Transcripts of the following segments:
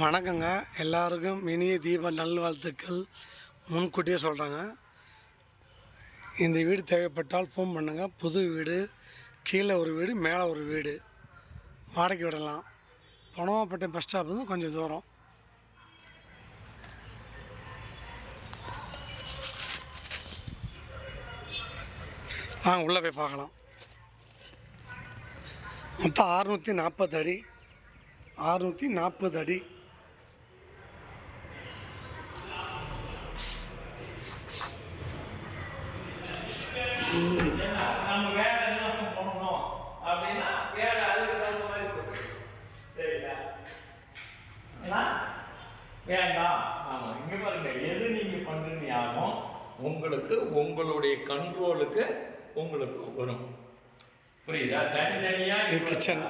வணக்கங்க. எல்லாருக்கும் இனிய தீப நல்வாழ்த்துக்கள். முன்கூட்டியே சொல்கிறாங்க இந்த வீடு தேவைப்பட்டால் ஃபோன் பண்ணுங்கள் புது வீடு கீழே ஒரு வீடு மேலே ஒரு வீடு. வாடகை விடலாம். பணவாப்பட்டை பஸ் ஸ்டாப் வந்து கொஞ்சம் தூரம். வாங்க உள்ளே போய் பார்க்கலாம். மொத்தம் அறுநூற்றி நாற்பது அடி. அறுநூற்றி நாற்பது அடி. நம்ம வேற நிவாசம் பண்ணணும் அப்படின்னா வேற அதுக்கு தகுந்த மாதிரி போட்டு சரிங்களா ஏன்னா வேண்டாம். ஆமா இங்க பாருங்க. எது நீங்க பண்றீங்க உங்களுக்கு உங்களுடைய கண்ட்ரோலுக்கு உங்களுக்கு வரும். புரியுதா? தனித்தனியா இது kitchen.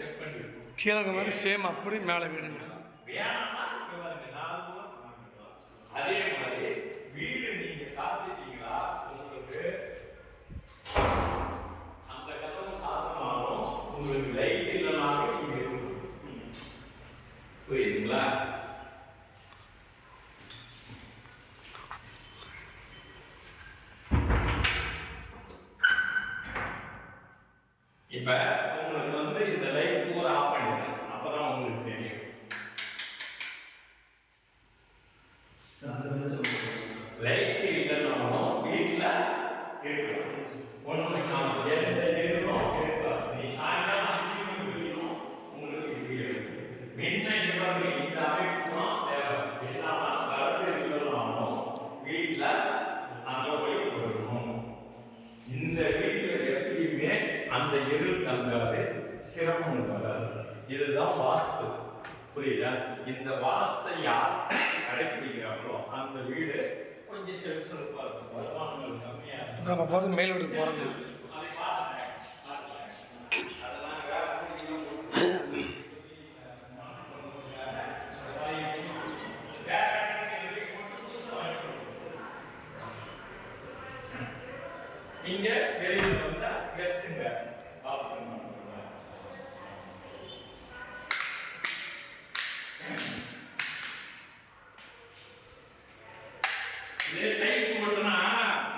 செக் பண்ணிருக்கோம். கீழே மாதிரி சேம் அப்படி மேலே வீடுங்க வேணாம்னா இங்க பாருங்க நார்மலா பண்ணிக்கலாம். அதே மாதிரி வீடு நீங்க சாத்திட்டீங்களா உங்களுக்கு அந்த கதவு சாத்தினாலும் உங்களுக்கு லைட் இல்லைனாலும் நீங்க இருக்கணும். புரியுதுங்களா இப்ப உங்களுக்கு வந்து இந்த லைட் பூரா ஆஃப் பண்ணிடுங்க அப்பதான் உங்களுக்கு தெரியும் லைட் இல்லைனாலும் வீட்டில் இருக்கலாம் ஒன்று நான் எந்த இருக்கணும் உங்களுக்கு வீட்டில் இந்த வீட்டில் அந்த சிரமம் வராது. இதுதான் வாஸ்து. புரியுதா? இந்த வாஸ்தை யார் கடைபிடிக்கிறாங்களோ அந்த வீடு கொஞ்சம் செலுசெலுப்பாக இருக்கும். வருமானங்கள் கம்மியாக இருக்கும். நம்ம போகிறது மேல் வீட்டுக்கு போகிறது இங்க வெளியில வந்தா கெஸ்ட்டுங்க இதே டைட்ஸ் ஓட்டுனா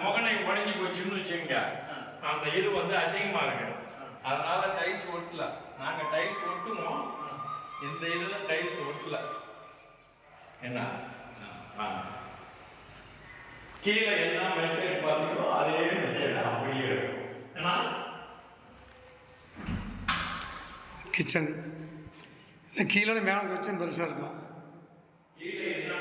முகனை உடஞ்சி போச்சுன்னு வச்சுங்க அந்த இது வந்து அசிங்கமா இருக்கு. அதனால டைல்ஸ் ஒட்டல. நாங்க டைல்ஸ் ஒட்டுவோம். இந்த இதுல டைல்ஸ் ஒட்டல. என்ன. கீழே என்ன மெத்தட் கிச்சன். இல்லை கீழே மேலே கிச்சன் பெருசாக இருக்கும். கீழே என்ன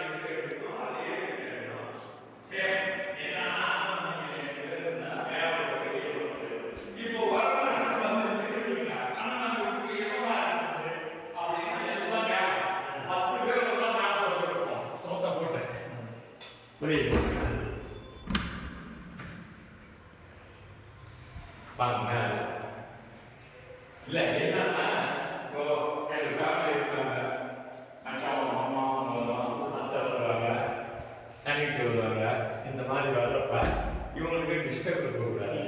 இவங்களுக்கு டிஸ்டர்ப் இருக்கக்கூடாது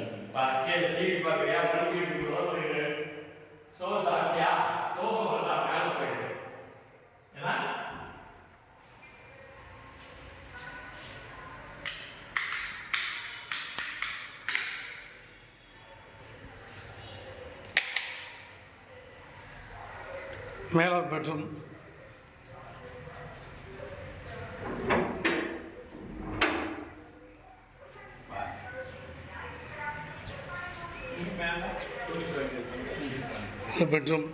கீழே டிவி பார்க்குறியா படிச்சுட்டு இருக்கிறோம் சோ சாப்பிட்டியா தூக்கம் வந்தா மேலே போயிடு ஏன்னா மேலே ஒரு பெட்ரூம் பெட்ரூம்